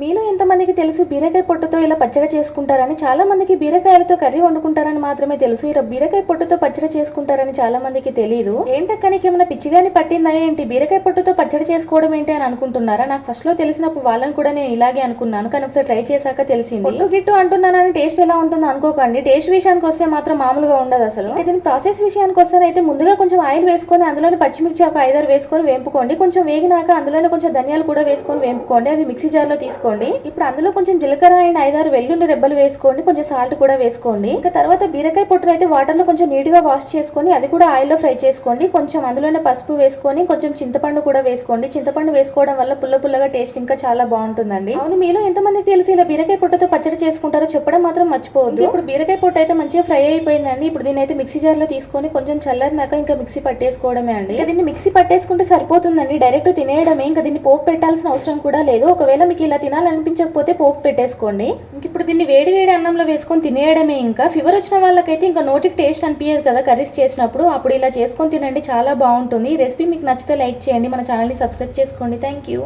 మీలో ఎంతమందికి తెలుసు బీరకాయ పొట్టుతో ఇలా పచ్చడి చేసుకుంటారని? చాలా మందికి బీరకాయలతో కర్రీ వండుకుంటారని మాత్రమే తెలుసు. ఇలా బీరకాయ పొట్టుతో పచ్చడి చేసుకుంటారని చాలా మందికి తెలియదు ఏంటక్క నీకు ఏమైనా పిచ్చిగాని పట్టిందా ఏంటి? బీరకాయ పొట్టుతో పచ్చడి చేసుకోవడం ఏంటి అని అనుకుంటున్నారా? నాకు ఫస్ట్లో తెలిసినప్పుడు వాళ్ళని కూడా నేను ఇలాగే అనుకున్నాను. కానీ ఒకసారి ట్రై చేశాక తెలిసింది. పొట్టు గిట్టు అంటున్నానని టేస్ట్ ఎలా ఉంటుందో అనుకోకండి. టేస్ట్ విషయానికి వస్తే మాత్రం మామూలుగా ఉండదు అసలు. దీని ప్రాసెస్ విషయానికి వస్తే అయితే ముందుగా కొంచెం ఆయిల్ వేసుకొని అందులోనే పచ్చిమిర్చి ఒక ఐదారు వేసుకొని వేపుకోండి. కొంచెం వేగినాక అందులోనే కొంచెం ధనియాలు కూడా వేసుకొని వేపుకోండి. అవి మిక్సీ జార్లో తీసుకోండి ఇప్పుడు అందులో కొంచెం జీలకర్ర అండ్ ఐదారు వెల్లుల్లి రెబ్బలు వేసుకోండి. కొంచెం సాల్ట్ కూడా వేసుకోండి. ఇంకా తర్వాత బీరకాయ పొట్టును అయితే వాటర్లో కొంచెం నీట్గా వాష్ చేసుకొని అది కూడా ఆయిల్లో ఫ్రై చేసుకోండి. కొంచెం అందులోనే పసుపు వేసుకొని కొంచెం చింతపండు కూడా వేసుకోండి. చింతపండు వేసుకోవడం వల్ల పుల్ల పుల్లగా టేస్ట్ ఇంకా చాలా బాగుంటుందండి. అవును మీలో ఎంతమందికి తెలిసి ఇలా బీరకాయ పొట్టుతో పచ్చడి చేసుకుంటారో చెప్పడం మాత్రం మర్చిపోవద్దు. ఇప్పుడు బీరకాయ పొట్టు అయితే మంచిగా ఫ్రై అయిపోయిందండి. ఇప్పుడు దీని అయితే మిక్సీ జార్లో తీసుకొని కొంచెం చల్లారినాక ఇంకా మిక్సీ పట్టేసుకోవడమే అండి. ఇంకా దీన్ని మిక్సీ పట్టేసుకుంటే సరిపోతుందండి. డైరెక్ట్ తినేయడమే. ఇంకా దీన్ని పోపు పెట్టాల్సిన అవసరం కూడా లేదు. ఒకవేళ మీకు ఇలా తినాలనిపించకపోతే పోపు పెట్టేసుకోండి. ఇంక ఇప్పుడు దీన్ని వేడి వేడి అన్నంలో వేసుకొని తినేయడమే ఇంకా. ఫీవర్ వచ్చిన వాళ్ళకైతే ఇంకా నోటికి టేస్ట్ అనిపించదు కదా కర్రీస్ చేసినప్పుడు. అప్పుడు ఇలా చేసుకొని తినండి చాలా బాగుంటుంది. ఈ రెసిపీ మీకు నచ్చితే లైక్ చేయండి మన ఛానల్ని సబ్స్క్రైబ్ చేసుకోండి. Thank you